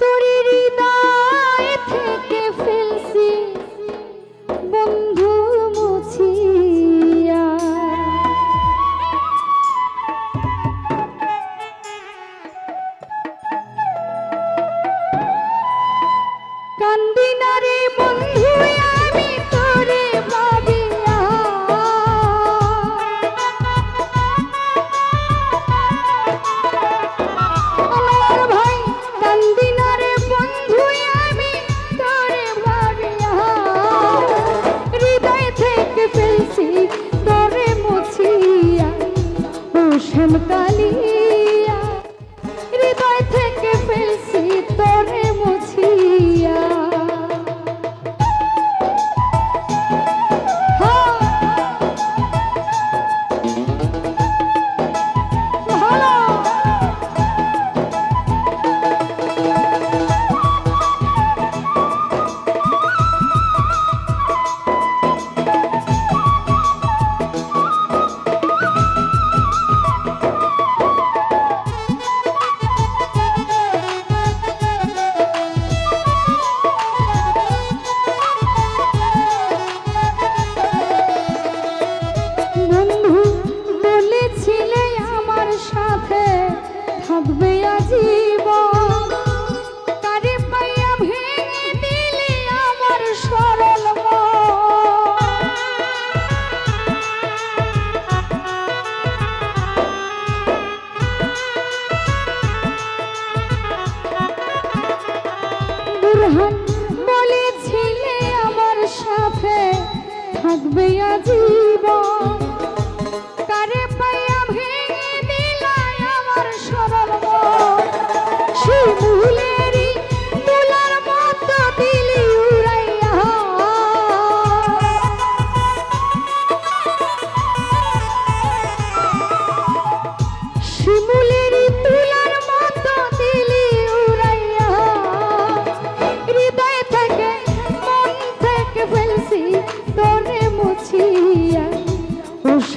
তোরে হৃদয় থেকে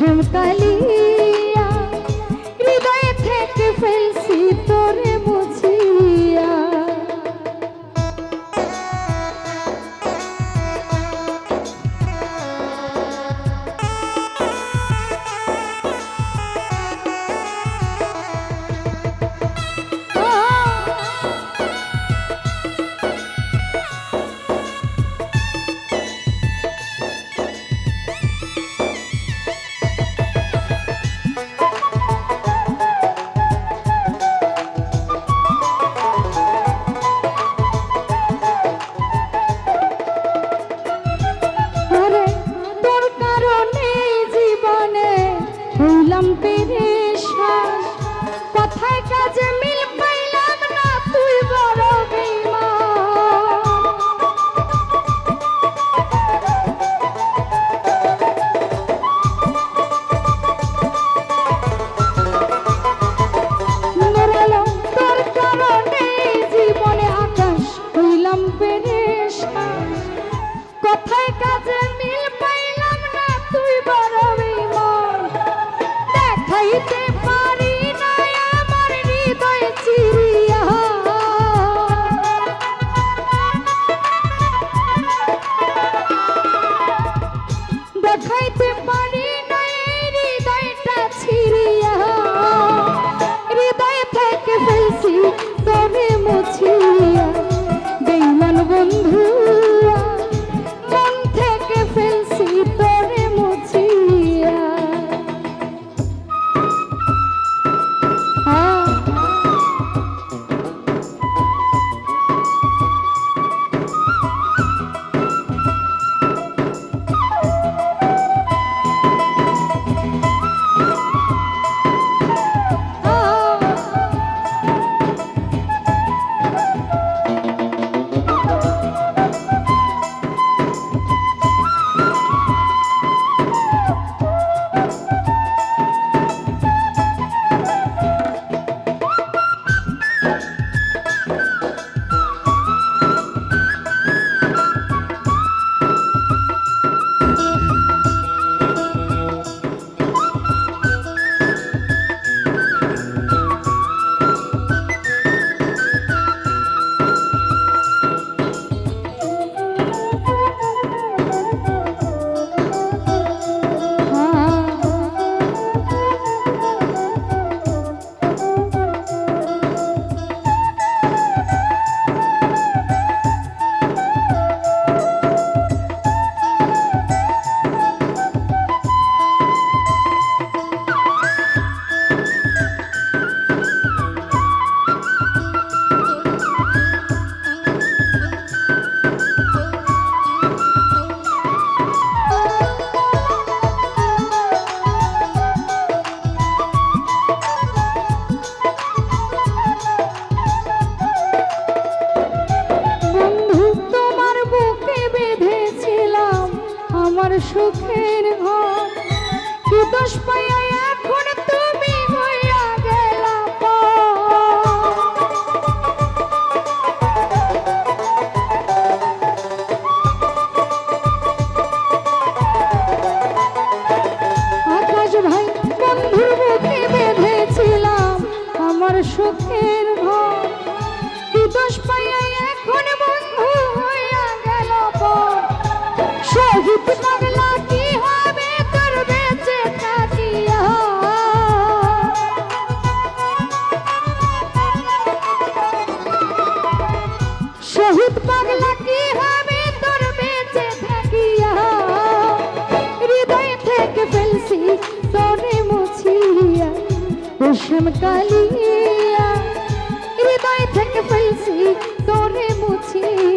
সকালী বন্ধুর বুকে বেঁধেছিলাম আমার সুখের ঘর। শ্যাম কালিয়া হৃদয় থেকে ফেলছি তোরে মুছিয়া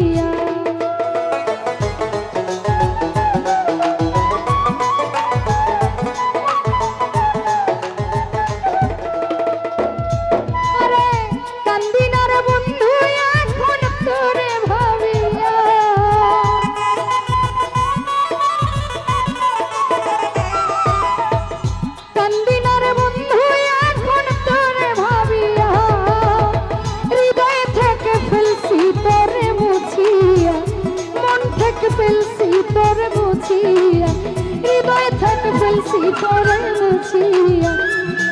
থেকে মুছিয়া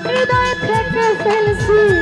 হৃদয় থেকে ফেলছি।